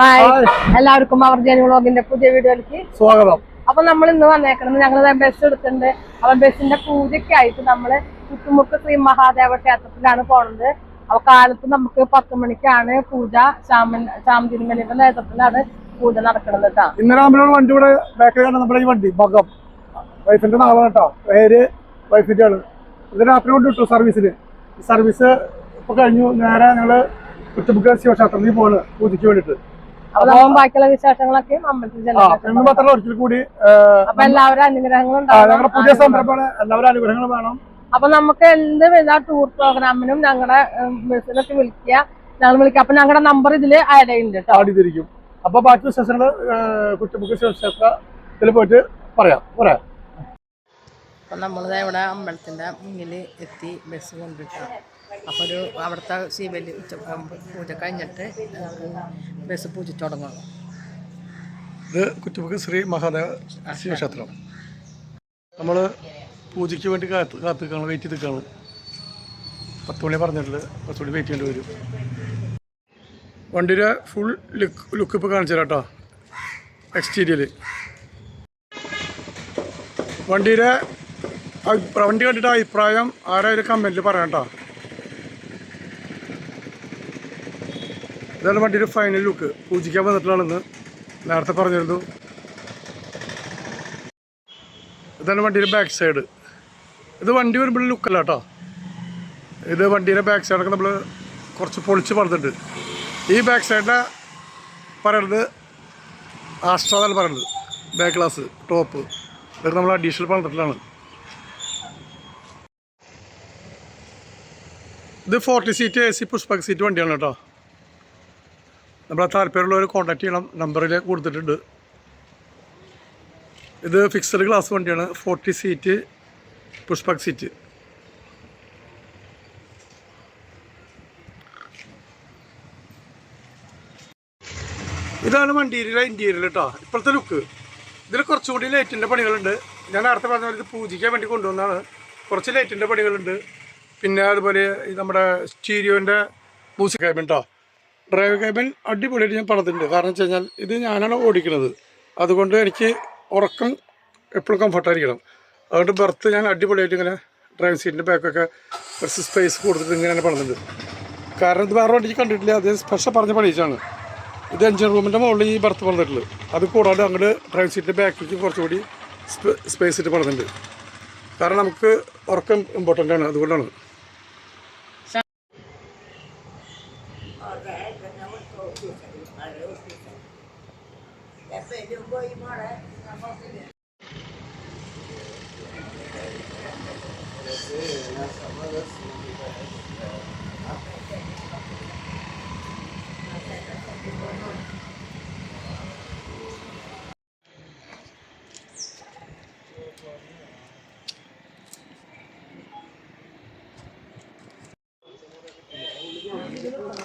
Hi എല്ലാവർക്കും അവർ ജനി വ്ളോഗിന്റെ പുതിയ വീഡിയോയിലേക്ക് സ്വാഗതം. അപ്പൊ നമ്മൾ ഇന്ന് വന്നേക്കുന്നത് ഞങ്ങൾ ബസ് എടുത്തിട്ടുണ്ട്. അപ്പൊ ബസ്സിന്റെ പൂജയ്ക്ക് ആയിട്ട് നമ്മൾ ചുറ്റുമുക്ക് ശ്രീ മഹാദേവ ക്ഷേത്രത്തിലാണ് പോണത്. അപ്പൊ കാലത്ത് നമുക്ക് പത്ത് മണിക്കാണ് പൂജ. ശ്യാമൻ ശ്യാം തിരുമലിന്റെ നേതൃത്വത്തിലാണ് പൂജ നടക്കുന്നത് കേട്ടോ. ഇന്നലെ നമ്മളോട് വണ്ടി ഇവിടെ ബാക്കിൽ കണ്ട നമ്മുടെ ഈ വണ്ടി ഭഗം വൈഫിന്റെ നാളെ കേട്ടോ. പേര് വൈഫിന്റെ ആൾ. ഇത് രാത്രി കൊണ്ട് കിട്ടും സർവീസിന് സർവീസ് ഇപ്പൊ കഴിഞ്ഞു. നേരെ ഞങ്ങൾ ചുറ്റുമുക്ക് ശിവക്ഷേത്രത്തിൽ പോണ് പൂജയ്ക്ക് വേണ്ടിട്ട് അപ്പൊ ബാക്കിയുള്ള വിശേഷങ്ങളൊക്കെ ഒരിക്കൽ കൂടി അപ്പൊ എല്ലാവരും അനുഗ്രഹങ്ങളും പുതിയ സംരംഭമാണ് എല്ലാവരും അനുഗ്രഹങ്ങൾ വേണം. അപ്പൊ നമുക്ക് എന്ത് വിധ ടൂർ പ്രോഗ്രാമിനും ഞങ്ങളുടെ ബസ്സിലൊക്കെ വിളിക്കുക. ഞങ്ങൾ വിളിക്കുക. അപ്പൊ ഞങ്ങളുടെ നമ്പർ ഇതിൽ ആഡ് ചെയ്യുന്നുണ്ട് കേട്ടോ. അപ്പൊ ബാക്കി ശിവക്ഷേത്രത്തിൽ പോയിട്ട് പറയാം. പറയാം അപ്പൊ നമ്മളിത് ഇവിടെ അമ്പലത്തിന്റെ മുന്നിൽ എത്തി ബസ് കൊണ്ടിട്ടാണ് അപ്പൊ ഒരു അവിടുത്തെ ശിവലി ഉച്ച പൂജ കഴിഞ്ഞിട്ട് ബസ് പൂജിച്ചു തുടങ്ങുള്ളൂ ഇത് കുറ്റുമുക്ക് ശ്രീ മഹാദേവ ശിവക്ഷേത്രം. നമ്മൾ പൂജയ്ക്ക് വേണ്ടി കാത്ത് കാത്ത് നിൽക്കണം വെയിറ്റ് ചെയ്ത് നിൽക്കണം പത്ത് മണി പറഞ്ഞിട്ടുണ്ട് പത്ത് മണി വെയിറ്റ് ചെയ്യേണ്ടി വരും. വണ്ടിയുടെ ഫുൾ ലുക്ക് ലുക്ക് ഇപ്പോൾ കാണിച്ചു തരാം കേട്ടോ. എക്സ്റ്റീരിയൽ വണ്ടിയുടെ വണ്ടി കണ്ടിട്ട് അഭിപ്രായം ആരായാലും കമന്റിൽ പറയാം കേട്ടോ. ഇതാണ് വണ്ടിയുടെ ഫൈനൽ ലുക്ക് പൂജിക്കാൻ വന്നിട്ടുള്ളതെന്ന് നേരത്തെ പറഞ്ഞിരുന്നു. ഇതാണ് വണ്ടിയുടെ ബാക്ക് സൈഡ് ഇത് വണ്ടി വരുമ്പോൾ ലുക്കല്ല കേട്ടോ ഇത് വണ്ടിയുടെ ബാക്ക് സൈഡൊക്കെ നമ്മൾ കുറച്ച് പൊളിച്ച് പറഞ്ഞിട്ടുണ്ട്. ഈ ബാക്ക് സൈഡിനെ പറയുന്നത് ആസ്ട്രാന്നാണ് പറയുന്നത്. ബാക്ക് ഗ്ലാസ് ടോപ്പ് ഇതൊക്കെ നമ്മൾ അഡീഷണൽ പറഞ്ഞിട്ടുള്ളതാണ്. ഇത് forty seat A C Pushpak seat വണ്ടിയാണ് കേട്ടോ നമ്മളെ താല്പര്യമുള്ളവർ കോൺടാക്ട് ചെയ്യണം. നമ്പറിൽ കൊടുത്തിട്ടുണ്ട്. ഇത് ഫിക്സഡ് ക്ലാസ് വണ്ടിയാണ്. ഫോർട്ടി സീറ്റ് പുഷ്പക് സീറ്റ് ഇതാണ് വണ്ടിയിലെ ഇന്റീരിയൽ കേട്ടോ ഇപ്പോഴത്തെ ലുക്ക് ഇതിൽ കുറച്ചുകൂടി ലൈറ്റിന്റെ പണികളുണ്ട്. ഞാൻ നേരത്തെ പറഞ്ഞ പോലെ ഇത് പൂജിക്കാൻ വേണ്ടി കൊണ്ടുവന്നതാണ്. കുറച്ച് ലൈറ്റിന്റെ പണികളുണ്ട്. പിന്നെ അതുപോലെ നമ്മുടെ സ്റ്റീരിയോന്റെ മ്യൂസിക് ക്യാബിൻ കേട്ടോ ഡ്രൈവർ കേബിൻ അടിപൊളിയായിട്ട് ഞാൻ പണിതിട്ടുണ്ട്. കാരണം വെച്ച് കഴിഞ്ഞാൽ ഇത് ഞാനാണ് ഓടിക്കുന്നത് അതുകൊണ്ട് എനിക്ക് ഉറക്കം എപ്പോഴും കംഫർട്ടായിരിക്കണം അതുകൊണ്ട് ബർത്ത് ഞാൻ അടിപൊളിയായിട്ട് ഇങ്ങനെ ഡ്രൈവിംഗ് സീറ്റിന്റെ ബാക്കൊക്കെ കുറച്ച് സ്പേസ് കൊടുത്തിട്ട് ഇങ്ങനെ പണിതിട്ടുണ്ട്. കാരണം ഇത് വേറെ വണ്ടിക്ക് കണ്ടിട്ടില്ല. അത് സ്പെഷ്യൽ പറഞ്ഞ് പണിയിച്ചാണ് ഇത് എഞ്ചിൻ റൂമിന്റെ മുകളിൽ ഈ ബർത്ത് പണിതിട്ടുള്ളത്. അത് കൂടാതെ അങ്ങോട്ട് ഡ്രൈവിംഗ് സീറ്റിന്റെ ബാക്കിലേക്ക് കുറച്ചുകൂടി സ്പേസ് ഇട്ട് പണിതിട്ടുണ്ട്. കാരണം നമുക്ക് ഉറക്കം ഇമ്പോർട്ടന്റ് ആണ്. അതുകൊണ്ടാണ്. എപ്പോഴും പോയി മോളെ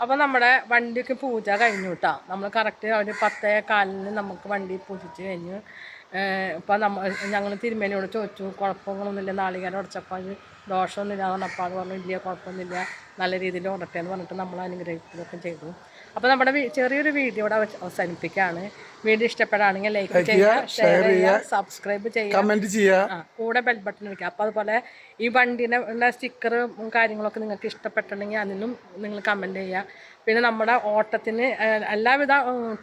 അപ്പൊ നമ്മുടെ വണ്ടിക്ക് പൂജ കഴിഞ്ഞു കേട്ടോ നമ്മൾ കറക്റ്റ് ഒരു പത്തേ കാലിന് നമുക്ക് വണ്ടി പൂജിച്ച് കഴിഞ്ഞു. ഇപ്പം നമ്മ ഞങ്ങൾ തിരുമേനിയോട് ചോദിച്ചു കുഴപ്പങ്ങളൊന്നുമില്ല നാളികേരം ഉടച്ചപ്പോൾ അത് ദോഷമൊന്നുമില്ല എന്ന് പറഞ്ഞപ്പോൾ അത് പറഞ്ഞു ഇല്ല കുഴപ്പമൊന്നുമില്ല നല്ല രീതിയിൽ ഉടട്ടെ എന്ന് പറഞ്ഞിട്ട് നമ്മൾ അനുഗ്രഹിക്കുകയൊക്കെ ചെയ്തു. അപ്പോൾ നമ്മുടെ ചെറിയൊരു വീഡിയോ ഇവിടെ അവസാനിപ്പിക്കുകയാണ്. വീഡിയോ ഇഷ്ടപ്പെടുകയാണെങ്കിൽ ലൈക്ക് ചെയ്യുക ഷെയർ ചെയ്യുക സബ്സ്ക്രൈബ് ചെയ്യുക. കമന്റ് ചെയ്യുക. കൂടെ ബെൽ ബട്ടൺ വയ്ക്കുക അപ്പോൾ അതുപോലെ ഈ വണ്ടീന്റെ സ്റ്റിക്കറും കാര്യങ്ങളൊക്കെ നിങ്ങൾക്ക് ഇഷ്ടപ്പെട്ടിട്ടുണ്ടെങ്കിൽ അതിനും നിങ്ങൾ കമന്റ് ചെയ്യുക. പിന്നെ നമ്മുടെ ഓട്ടത്തിന് എല്ലാവിധ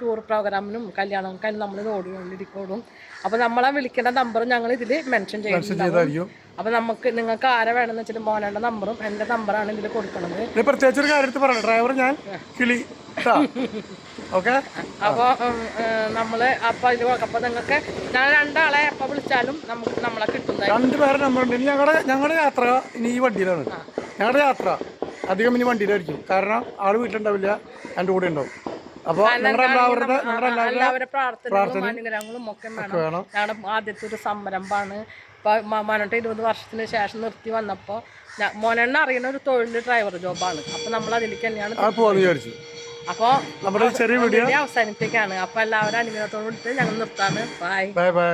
ടൂർ പ്രോഗ്രാമിനും കല്യാണങ്ങൾക്കും നമ്മൾ ഓടിക്കോടും ഓടിക്കൊണ്ടിരിക്കും അപ്പോൾ നമ്മളെ വിളിക്കേണ്ട നമ്പറും ഞങ്ങൾ ഇതിൽ മെൻഷൻ ചെയ്യും അപ്പൊ അപ്പോൾ നമുക്ക് നിങ്ങൾക്ക് ആരെ വേണമെന്ന് വെച്ചിട്ട് മോനേണ്ട നമ്പറും എന്റെ നമ്പറാണ് ഇതിൽ കൊടുക്കുന്നത് പ്രത്യേകിച്ച് ഒരു കാര്യത്തിൽ ഡ്രൈവർ ഞാൻ കിളി. ഓക്കെ? അപ്പോൾ നമ്മൾ അപ്പൊ ഇത് അപ്പൊ നിങ്ങൾക്ക് ഞങ്ങൾ രണ്ടാളെ എപ്പോൾ വിളിച്ചാലും നമുക്ക് നമ്മളെ കിട്ടുന്നതായിരിക്കും. രണ്ടുപേരെ നമ്പറുണ്ട് ഇനി ഞങ്ങളുടെ ഞങ്ങളുടെ യാത്ര ഇനി ഈ വണ്ടിയിലാണ്. ഞങ്ങളുടെ യാത്ര അധികം ഇനി വണ്ടിയിലായിരിക്കും. കാരണം ആൾ വീട്ടിലുണ്ടാവില്ല എന്റെ കൂടെ ഉണ്ടാവും. അപ്പോൾ ഞങ്ങളുടെ എല്ലാവരുടെ ഞങ്ങളുടെ ഒക്കെ വേണം. വേണം. ഞങ്ങളുടെ ആദ്യത്തെ ഒരു സംരംഭമാണ്. ഇപ്പൊ മോനോട്ട് ഇരുപത് വർഷത്തിന് ശേഷം നിർത്തി വന്നപ്പോൾ മോനെണ്ണ അറിയുന്ന ഒരു തൊഴിൽ ഡ്രൈവർ ജോബാണ് അപ്പൊ നമ്മൾ അതിലേക്ക് തന്നെയാണ് അപ്പോൾ നമ്മുടെ ചെറിയ വീഡിയോ. അവസാനിപ്പിക്കാണ്. അപ്പൊ എല്ലാവരും അനുഗ്രഹത്തോട് ഞങ്ങൾ നിർത്താണ് ബൈ ബൈ ബൈ